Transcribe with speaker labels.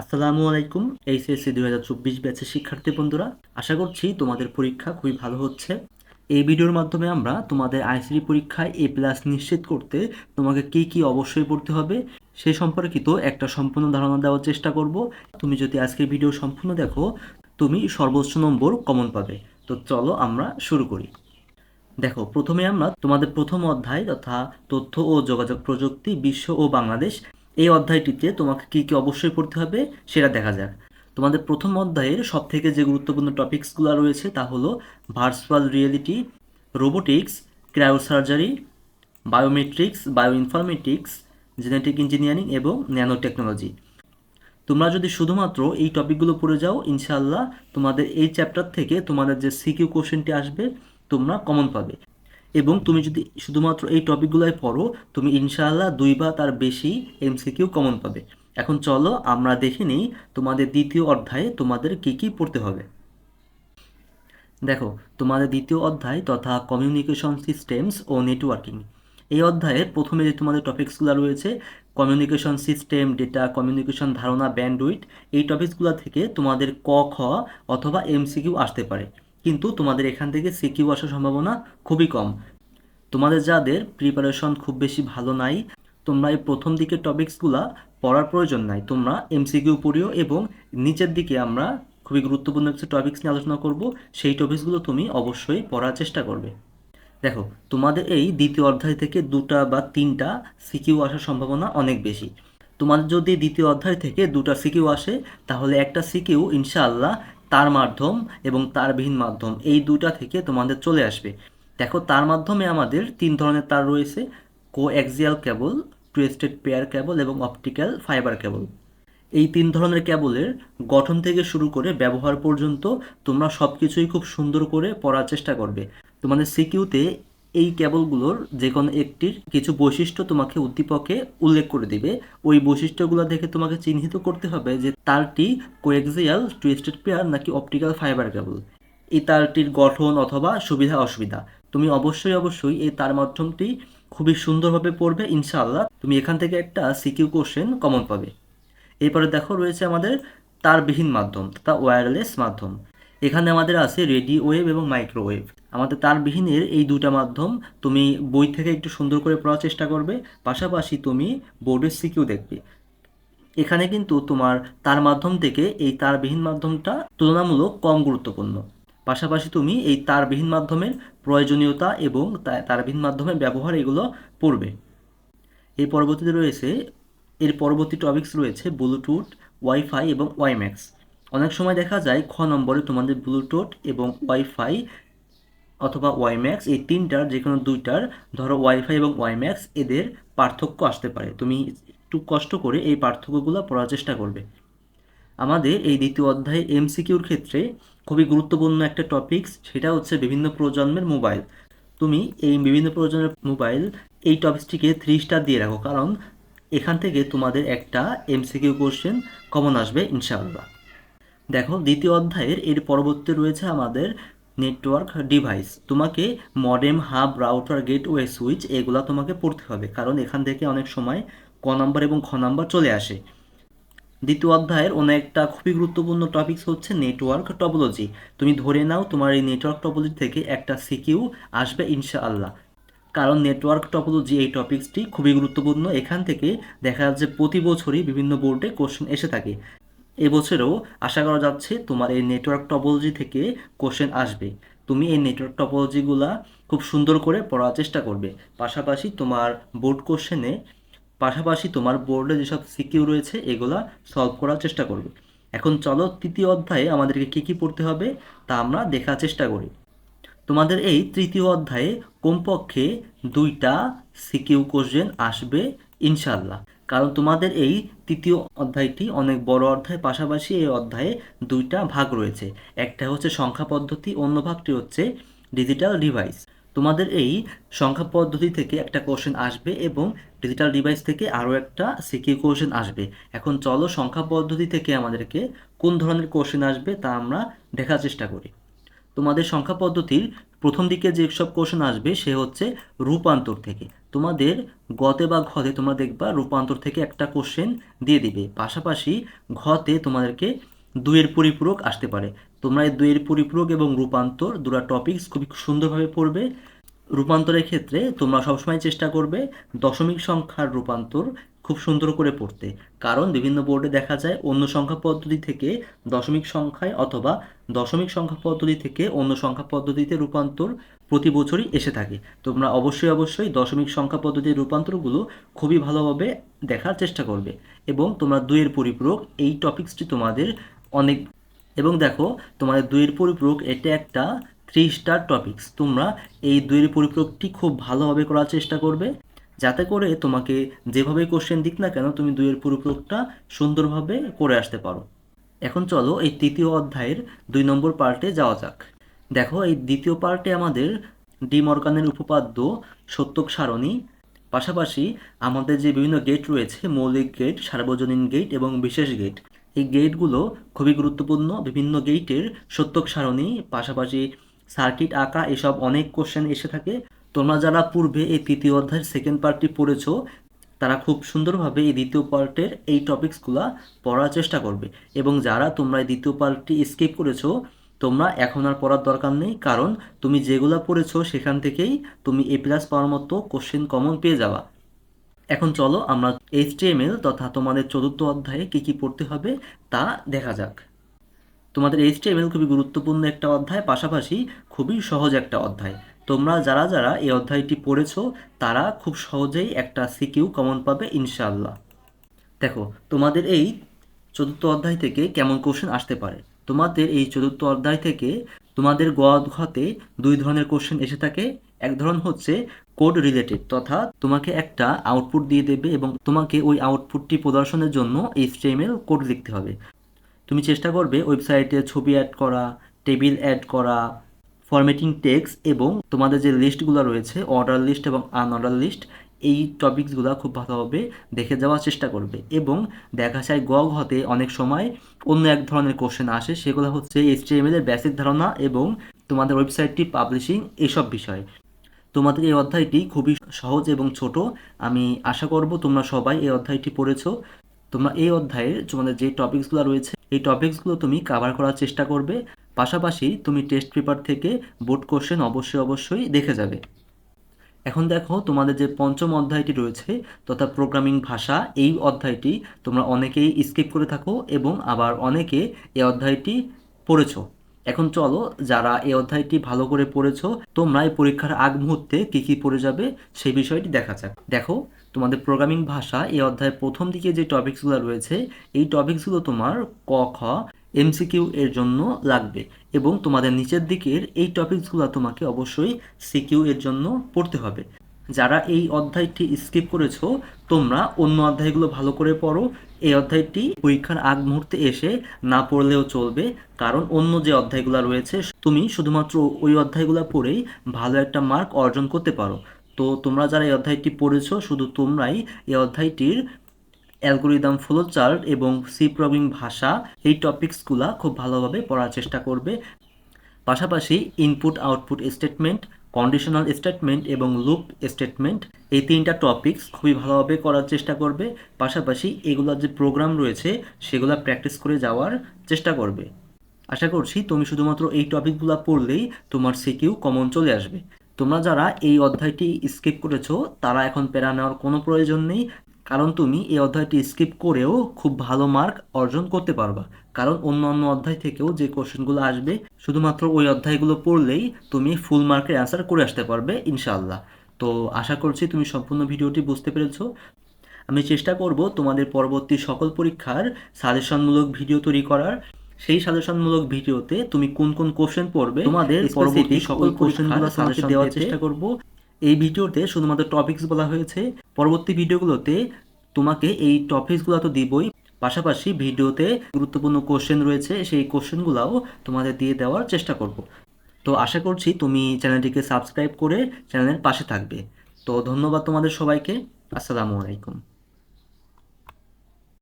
Speaker 1: আসসালামু আলাইকুম, এইচএসসি দুই হাজার চব্বিশ ব্যাচের শিক্ষার্থী বন্ধুরা, আশা করছি তোমাদের পরীক্ষা খুবই ভালো হচ্ছে। এই ভিডিওর মাধ্যমে আমরা তোমাদের আইসিডি পরীক্ষায় এ প্লাস নিশ্চিত করতে তোমাকে কি কি অবশ্যই পড়তে হবে, সে সম্পর্কিত একটা সম্পূর্ণ ধারণা দেওয়ার চেষ্টা করব। তুমি যদি আজকের ভিডিও সম্পূর্ণ দেখো, তুমি সর্বোচ্চ নম্বর কমন পাবে। তো চলো আমরা শুরু করি। দেখো, প্রথমে আমরা তোমাদের প্রথম অধ্যায় তথা তথ্য ও যোগাযোগ প্রযুক্তি, বিশ্ব ও বাংলাদেশ এই অধ্যায়টিতে তোমাকে কী কী অবশ্যই পড়তে হবে সেটা দেখা যাক। তোমাদের প্রথম অধ্যায়ের সব থেকে যে গুরুত্বপূর্ণ টপিকসগুলো রয়েছে তা হলো virtual reality, robotics, cryosurgery, biometrics bio informatics genetic engineering এবং ন্যানো টেকনোলজি তোমরা যদি শুধুমাত্র এই টপিকগুলো পড়ে যাও, ইনশাআল্লাহ তোমাদের এই চ্যাপ্টার থেকে তোমাদের যে সিকিউ কোশ্চেনটি আসবে তোমরা কমন পাবে। এবং তুমি যদি শুধুমাত্র এই টপিকগুলোই পড়ো, তুমি ইনশাআল্লাহ দুই বা তার বেশি এমসিকিউ কমন পাবে। এখন চলো আমরা দেখে নিই তোমাদের দ্বিতীয় অধ্যায়ে তোমাদের কি কি পড়তে হবে। দেখো, তোমাদের দ্বিতীয় অধ্যায় তথা কমিউনিকেশন সিস্টেমস ও নেটওয়ার্কিং এই অধ্যায়ে প্রথমে যে তোমাদের টপিকসগুলো রয়েছে কমিউনিকেশন সিস্টেম ডেটা কমিউনিকেশন ধারণা ব্যান্ডউইট এই টপিকসগুলো থেকে তোমাদের ক, খ অথবা এমসিকিউ আসতে পারে। কিন্তু তোমাদের এখান থেকে সিকিউ আসার সম্ভাবনা খুবই কম। তোমাদের যাদের প্রিপারেশন খুব বেশি ভালো নাই, তোমরা এই প্রথম দিকের টপিকসগুলো পড়ার প্রয়োজন নাই। তোমরা এমসিকিউ পড়িও এবং নিচের দিকে আমরা খুবই গুরুত্বপূর্ণ কিছু টপিকস নিয়ে আলোচনা করব, সেই টপিকসগুলো তুমি অবশ্যই পড়ার চেষ্টা করবে। দেখো, তোমাদের এই দ্বিতীয় অধ্যায় থেকে দুটা বা তিনটা সিকিউ আসার সম্ভাবনা অনেক বেশি। তোমাদের যদি দ্বিতীয় অধ্যায় থেকে দুটা সিকিউ আসে, তাহলে একটা সিকিউ ইনশাআল্লাহ তার মাধ্যম এবং তারবিহীন মাধ্যম, এই দুটা থেকে তোমাদের চলে আসবে। দেখো, তার মাধ্যমে আমাদের তিন ধরনের তার রয়েছে coaxial cable twisted pair cable এবং অপটিক্যাল ফাইবার কেবল এই তিন ধরনের কেবলের গঠন থেকে শুরু করে ব্যবহার পর্যন্ত তোমরা সব কিছুই খুব সুন্দর করে পড়ার চেষ্টা করবে। তোমাদের সিকিউতে এই কেবলগুলোর যে কোনো একটির কিছু বৈশিষ্ট্য তোমাকে উদ্দীপকে উল্লেখ করে দিবে। ওই বৈশিষ্ট্যগুলো দেখে তোমাকে চিহ্নিত করতে হবে যে তারটি কোয়েক্সিয়াল টুয়েস্টেড পেয়ার নাকি অপটিক্যাল ফাইবার কেবল। এই তারটির গঠন অথবা সুবিধা অসুবিধা। তুমি অবশ্যই অবশ্যই এই তার মাধ্যমটি খুবই সুন্দরভাবে পড়বে, ইনশাআল্লাহ তুমি এখান থেকে একটা সিকিউ কোশ্চেন কমন পাবে। এরপরে দেখো রয়েছে আমাদের তারবিহীন মাধ্যম তথা ওয়্যারলেস মাধ্যম। এখানে আমাদের আছে রেডিও ওয়েভ এবং মাইক্রোওয়েভ আমাদের তারবিহীনের এই দুটা মাধ্যম তুমি বই থেকে একটু সুন্দর করে পড়ার চেষ্টা করবে, পাশাপাশি তুমি বোর্ডের সিকিউ দেখবে। এখানে কিন্তু তোমার তার মাধ্যম থেকে এই তারবিহীন মাধ্যমটা তুলনামূলক কম গুরুত্বপূর্ণ। পাশাপাশি তুমি এই তারবিহীন মাধ্যমের প্রয়োজনীয়তা এবং তারবিহীন মাধ্যমের ব্যবহার এগুলো পড়বে। এর পরবর্তীতে রয়েছে, এর পরবর্তী টপিক্স রয়েছে ব্লুটুথ ওয়াইফাই এবং ওয়াইম্যাক্স অনেক সময় দেখা যায় খ নম্বরে তোমাদের ব্লুটুথ এবং ওয়াইফাই অথবা ওয়াইম্যাক্স, এই তিনটার যে কোনো দুইটার ধরো ওয়াইফাই এবং ওয়াইম্যাক্স, এদের পার্থক্য আসতে পারে। তুমি একটু কষ্ট করে এই পার্থক্যগুলো পড়ার চেষ্টা করবে। আমাদের এই দ্বিতীয় অধ্যায়ে এমসিকিউর ক্ষেত্রে খুবই গুরুত্বপূর্ণ একটা টপিকস সেটা হচ্ছে বিভিন্ন প্রজন্মের মোবাইল। তুমি এই বিভিন্ন প্রজন্মের মোবাইল, এই টপিকসটিকে থ্রি স্টার দিয়ে রাখো, কারণ এখান থেকে তোমাদের একটা এমসিকিউ কোশ্চেন কমন আসবে, ইনশাআল্লাহ। দেখো, দ্বিতীয় অধ্যায়ের এর পরবর্তী রয়েছে আমাদের নেটওয়ার্ক ডিভাইস তোমাকে modem hub router gateway switch এগুলা তোমাকে পড়তে হবে, কারণ এখান থেকে অনেক সময় ক নাম্বার এবং খ নাম্বার চলে আসে। দ্বিতীয় অধ্যায়ের অনেকটা খুবই গুরুত্বপূর্ণ টপিকস হচ্ছে নেটওয়ার্ক টপোলজি তুমি ধরে নাও তোমার এই নেটওয়ার্ক টপোলজি থেকে একটা সিকিউ আসবে ইনশাআল্লাহ। কারণ নেটওয়ার্ক টপোলজি এই টপিকসটি খুবই গুরুত্বপূর্ণ। এখান থেকে দেখা যাচ্ছে প্রতি বছরই বিভিন্ন বোর্ডে কোশ্চেন এসে থাকে। এবছরেও আশা করা যাচ্ছে তোমার এই নেটওয়ার্ক টপোলজি থেকে কোশ্চেন আসবে। তুমি এই নেটওয়ার্ক টপোলজিগুলা খুব সুন্দর করে পড়ার চেষ্টা করবে। পাশাপাশি তোমার বোর্ড কোশ্চেনে পাশাপাশি তোমার বোর্ডে যেসব সিকিউ রয়েছে, এগুলা সলভ করার চেষ্টা করবে। এখন চলো তৃতীয় অধ্যায়ে আমাদেরকে কী কী পড়তে হবে, তা আমরা দেখার চেষ্টা করি। তোমাদের এই তৃতীয় অধ্যায়ে কমপক্ষে দুইটা সিকিউ কোশ্চেন আসবে ইনশাল্লাহ কারণ তোমাদের এই তৃতীয় অধ্যায়টি অনেক বড় অধ্যায়, পাশাপাশি এই অধ্যায়ে দুইটা ভাগ রয়েছে। একটা হচ্ছে সংখ্যা পদ্ধতি, অন্য ভাগটি হচ্ছে ডিজিটাল ডিভাইস তোমাদের এই সংখ্যা পদ্ধতি থেকে একটা কোশ্চেন আসবে এবং ডিজিটাল ডিভাইস থেকে আরও একটা সিকিউ কোশ্চেন আসবে। এখন চলো সংখ্যা পদ্ধতি থেকে আমাদেরকে কোন ধরনের কোশ্চেন আসবে তা আমরা দেখার চেষ্টা করি। তোমাদের সংখ্যা পদ্ধতির প্রথম দিকে যে সব কোশ্চেন আসবে সে হচ্ছে রূপান্তর থেকে। তোমাদের গতে বা ঘতে তোমরা দেখবা রূপান্তর থেকে একটা কোশ্চেন দিয়ে দিবে। পাশাপাশি ঘতে তোমাদেরকে দুয়ের পরিপূরক আসতে পারে। তোমরা এই দুয়ের পরিপূরক এবং রূপান্তর দুটা টপিকস খুবই সুন্দরভাবে পড়বে। রূপান্তরের ক্ষেত্রে তোমরা সবসময় চেষ্টা করবে দশমিক সংখ্যার রূপান্তর খুব সুন্দর করে পড়তে। কারণ বিভিন্ন বোর্ডে দেখা যায় অন্য সংখ্যা পদ্ধতি থেকে দশমিক সংখ্যায় অথবা দশমিক সংখ্যা পদ্ধতি থেকে অন্য সংখ্যা পদ্ধতিতে রূপান্তর প্রতি বছরই এসে থাকে। তোমরা অবশ্যই অবশ্যই দশমিক সংখ্যা পদ্ধতির রূপান্তরগুলো খুবই ভালোভাবে দেখার চেষ্টা করবে এবং তোমরা দুইয়ের পরিপূরক এই টপিকসটি তোমাদের অনেক এবং দেখো, তোমাদের দুইয়ের পরিপূরক এটা একটা থ্রি স্টার টপিকস। তোমরা এই দুইয়ের পরিপূরকটি খুব ভালোভাবে করার চেষ্টা করবে। যাতে করে তোমাকে যেভাবে কোশ্চেন দিক না কেন, তুমি দুইয়ের পরিপূরকটা সুন্দরভাবে করে আসতে পারো। এখন চলো এই তৃতীয় অধ্যায়ের দুই নম্বর পার্টে যাওয়া যাক। দেখো, এই দ্বিতীয় পার্টে আমাদের ডি মর্গানের উপপাদ্য সত্যক সারণী। পাশাপাশি আমাদের যে বিভিন্ন গেট রয়েছে, মৌলিক গেট সার্বজনীন গেট এবং বিশেষ গেট এই গেটগুলো খুবই গুরুত্বপূর্ণ। বিভিন্ন গেটের সত্যক সারণী, পাশাপাশি সার্কিট আঁকা, এসব অনেক কোশ্চেন এসে থাকে। তোমরা যারা পূর্বে এই তৃতীয় অধ্যায়ের সেকেন্ড পার্টটি পড়েছো, তারা খুব সুন্দরভাবে এই দ্বিতীয় পার্টের এই টপিকসগুলো পড়ার চেষ্টা করবে। এবং যারা তোমরা এই দ্বিতীয় পার্টটি স্কিপ করেছ, তোমরা এখন আর পড়ার দরকার নেই, কারণ তুমি যেগুলো পড়েছো সেখান থেকেই তুমি এ প্লাস পাওয়ার মতো কোশ্চেন কমন পেয়ে যাবা। এখন চলো আমরা এইচটিএমএল তথা তোমাদের চতুর্থ অধ্যায়ে কি কি পড়তে হবে তা দেখা যাক। তোমাদের এইচটিএমএল খুবই গুরুত্বপূর্ণ একটা অধ্যায়, পাশাপাশি খুবই সহজ একটা অধ্যায়। তোমরা যারা যারা এই অধ্যায়টি পড়েছো, তারা খুব সহজেই একটা সিকিউ কমন পাবে, ইনশাআল্লাহ। দেখো, তোমাদের এই চতুর্থ অধ্যায় থেকে কেমন কোশ্চেন আসতে পারে? তোমাদের এই চতুর্থ অধ্যায় থেকে তোমাদের গ ঘতে দুই ধরনের কোশ্চেন এসে থাকে। এক ধরন হচ্ছে কোড রিলেটেড তথা তোমাকে একটা আউটপুট দিয়ে দেবে এবং তোমাকে ওই আউটপুটটি প্রদর্শনের জন্য এই এইচটিএমএল কোড লিখতে হবে। তুমি চেষ্টা করবে ওয়েবসাইটে ছবি অ্যাড করা টেবিল অ্যাড করা ফরম্যাটিং টেক্স এবং তোমাদের যে লিস্টগুলো রয়েছে অর্ডার লিস্ট এবং আনঅর্ডার লিস্ট এই টপিকসগুলো খুব ভালোভাবে দেখে যাওয়ার চেষ্টা করবে। এবং দেখা যায় গ ঘতে অনেক সময় অন্য এক ধরনের কোশ্চেন আসে, সেগুলো হচ্ছে এইচটিএমএল এর বেসিক ধারণা এবং তোমাদের ওয়েবসাইটটি পাবলিশিং এসব বিষয়। তোমাদের এই অধ্যায়টি খুবই সহজ এবং ছোট। আমি আশা করব তোমরা সবাই এই অধ্যায়টি পড়েছো। তোমরা এই অধ্যায়ের তোমাদের যে টপিকসগুলো রয়েছে, এই টপিকসগুলো তুমি কাভার করার চেষ্টা করবে। পাশাপাশি তুমি টেস্ট পেপার থেকে বোর্ড কোশ্চেন অবশ্যই অবশ্যই দেখে যাবে। এখন দেখো তোমাদের যে পঞ্চম অধ্যায়টি রয়েছে তথা প্রোগ্রামিং ভাষা, এই অধ্যায়টি তোমরা অনেকেই স্কিপ করে থাকো এবং আবার অনেকে এই অধ্যায়টি পড়েছো। এখন চলো যারা এই অধ্যায়টি ভালো করে পড়েছো, তোমরা এই পরীক্ষার আগ মুহূর্তে কী কী পড়ে যাবে সেই বিষয়টি দেখা যাক। দেখো, তোমাদের প্রোগ্রামিং ভাষা এই অধ্যায়ের প্রথম দিকে যে টপিকসগুলো রয়েছে, এই টপিকসগুলো তোমার ক, খ এমসিকিউ এর জন্য লাগবে এবং তোমাদের নিচের দিকের এই টপিকসগুলো তোমাকে অবশ্যই সিকিউ এর জন্য পড়তে হবে। যারা এই অধ্যায়টি স্কিপ করেছ, তোমরা অন্য অধ্যায়গুলো ভালো করে পড়ো। এই অধ্যায়টি পরীক্ষার আগ মুহূর্তে এসে না পড়লেও চলবে, কারণ অন্য যে অধ্যায়গুলো রয়েছে, তুমি শুধুমাত্র ওই অধ্যায়গুলো পড়েই ভালো একটা মার্ক অর্জন করতে পারো। তো তোমরা যারা এই অধ্যায়টি পড়েছো, শুধু তোমরাই এই অধ্যায়টির অ্যালগোরিদম ফ্লো চার্ট এবং সি প্রোগ্রামিং ভাষা এই টপিকসগুলা খুব ভালোভাবে পড়ার চেষ্টা করবে। পাশাপাশি input output statement conditional statement এবং লুপ স্টেটমেন্ট এই তিনটা টপিকস খুবই ভালোভাবে করার চেষ্টা করবে। পাশাপাশি এগুলোর যে প্রোগ্রাম রয়েছে সেগুলো প্র্যাকটিস করে যাওয়ার চেষ্টা করবে। আশা করছি তুমি শুধুমাত্র এই টপিকগুলো পড়লেই তোমার সিকিউ কমন চলে আসবে। তোমরা যারা এই অধ্যায়টি স্কিপ করেছ, তারা এখন প্যারা নেওয়ার কোনো প্রয়োজন নেই। কারণ তুমি এই অধ্যায়টি স্কিপ করেও খুব ভালো মার্ক অর্জন করতে পারবা। কারণ অন্য অন্য অধ্যায় থেকেও যে কোশ্চেনগুলো আসবে শুধুমাত্র ওই অধ্যায়গুলো পড়লেই তুমি ফুল মার্কের অ্যান্সার করে আসতে পারবে ইনশাআল্লাহ। তো আশা করছি তুমি সম্পূর্ণ ভিডিওটি বুঝতে পেরেছ। আমি চেষ্টা করব তোমাদের পরবর্তী সকল পরীক্ষার সাজেশনমূলক ভিডিও তৈরি করার। সেই সাজেশনমূলক ভিডিওতে তুমি কোন কোন কোশ্চেন পড়বে তোমাদের পরবর্তী সকল কোশ্চেনগুলো সাজেশন দেওয়ার চেষ্টা করব। এই ভিডিওতে শুধুমাত্র টপিকস বলা হয়েছে। পরবর্তী ভিডিওগুলোতে তোমাকে এই টপিকসগুলো তো দিবই। পাশাপাশি ভিডিওতে গুরুত্বপূর্ণ কোশ্চেন রয়েছে, সেই কোশ্চেনগুলোও তোমাদের দিয়ে দেওয়ার চেষ্টা করব। তো আশা করছি তুমি চ্যানেলটিকে সাবস্ক্রাইব করে চ্যানেলের পাশে থাকবে। তো ধন্যবাদ তোমাদের সবাইকে। আসসালামু আলাইকুম।